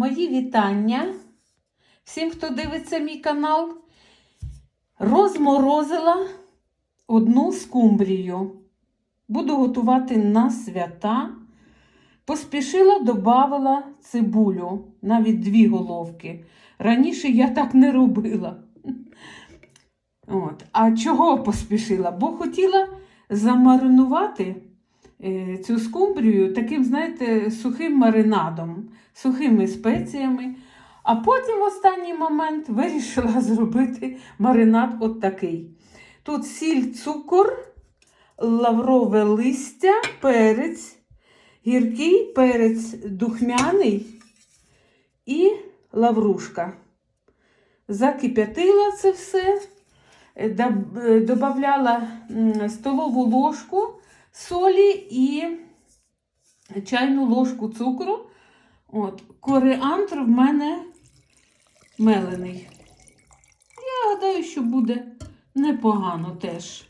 Мої вітання всім, хто дивиться мій канал. Розморозила одну скумбрію. Буду готувати на свята. Поспішила, додавала цибулю, навіть дві головки. Раніше я так не робила. От. А чого поспішила? Бо хотіла замаринувати цю скумбрію таким, знаєте, сухим маринадом, сухими спеціями. А потім в останній момент вирішила зробити маринад от такий. Тут сіль, цукор, лаврове листя, перець, гіркий перець духмяний і лаврушка. Закип'ятила це все, е, е, додавала столову ложку солі і чайну ложку цукру. От, коріандр в мене мелений. Я гадаю, що буде непогано теж.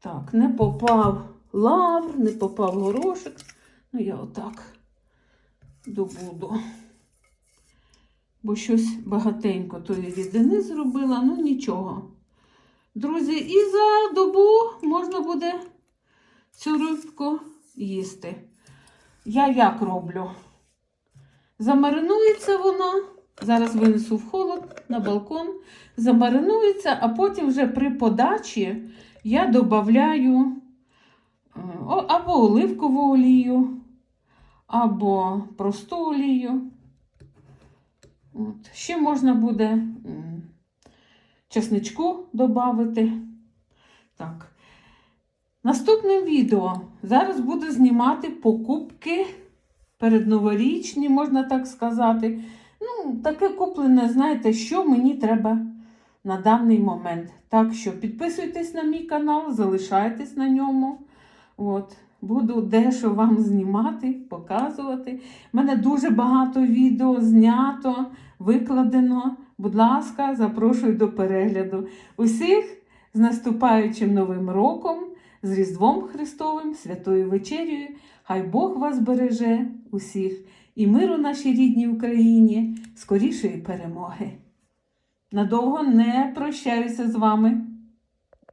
Так, не попав лавр, не попав горошок. Ну, я отак добуду. Бо щось багатенько тої рідини зробила, ну нічого. Друзі, і за добу можна буде цю рибку їсти. Я як роблю? Замаринується вона. Зараз винесу в холод на балкон. Замаринується, а потім вже при подачі я додаю або оливкову олію, або просту олію. От. Ще можна буде чесничку додати. Так. Наступне відео зараз буду знімати покупки передноворічні, можна так сказати. Ну, таке куплене, знаєте, що мені треба на даний момент. Так що підписуйтесь на мій канал, залишайтесь на ньому. От. Буду дещо вам знімати, показувати. У мене дуже багато відео знято, викладено. Будь ласка, запрошую до перегляду. Усіх з наступаючим Новим роком, з Різдвом Христовим, Святою Вечерею. Хай Бог вас береже усіх і миру нашій рідній Україні, скорішої перемоги. Надовго не прощаюся з вами.